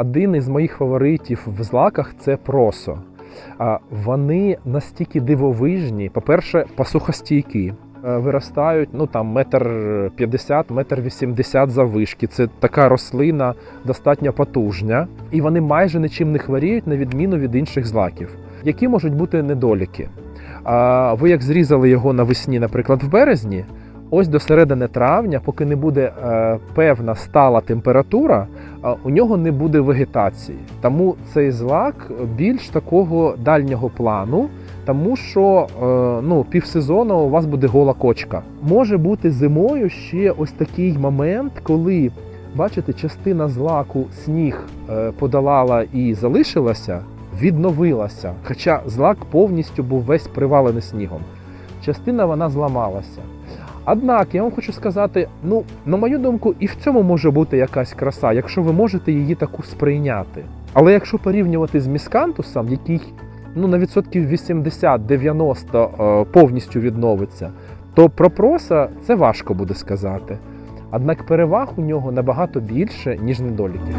Один із моїх фаворитів в злаках це просо. Вони настільки дивовижні. По-перше, посухостійкі. Виростають ну там метр п'ятдесят, метр вісімдесят заввишки. Це така рослина достатньо потужна, і вони майже нічим не хворіють на відміну від інших злаків. Які можуть бути недоліки? А, Ви як зрізали його навесні, наприклад, в березні, ось до середини травня, поки не буде е, певна стала температура, а у нього не буде вегетації. Тому цей злак більш такого дальнього плану, тому що е, ну, півсезону у вас буде гола кочка. Може бути зимою ще ось такий момент, коли бачите, частина злаку сніг е, подолала і залишилася, відновилася. Хоча злак повністю був весь привалений снігом. Частина вона зламалася. Однак я вам хочу сказати, ну, на мою думку, і в цьому може бути якась краса, якщо ви можете її таку сприйняти. Але якщо порівнювати з міскантусом, який ну, на відсотків 80-90 е, повністю відновиться, то про проса це важко буде сказати. Однак переваг у нього набагато більше, ніж недоліків.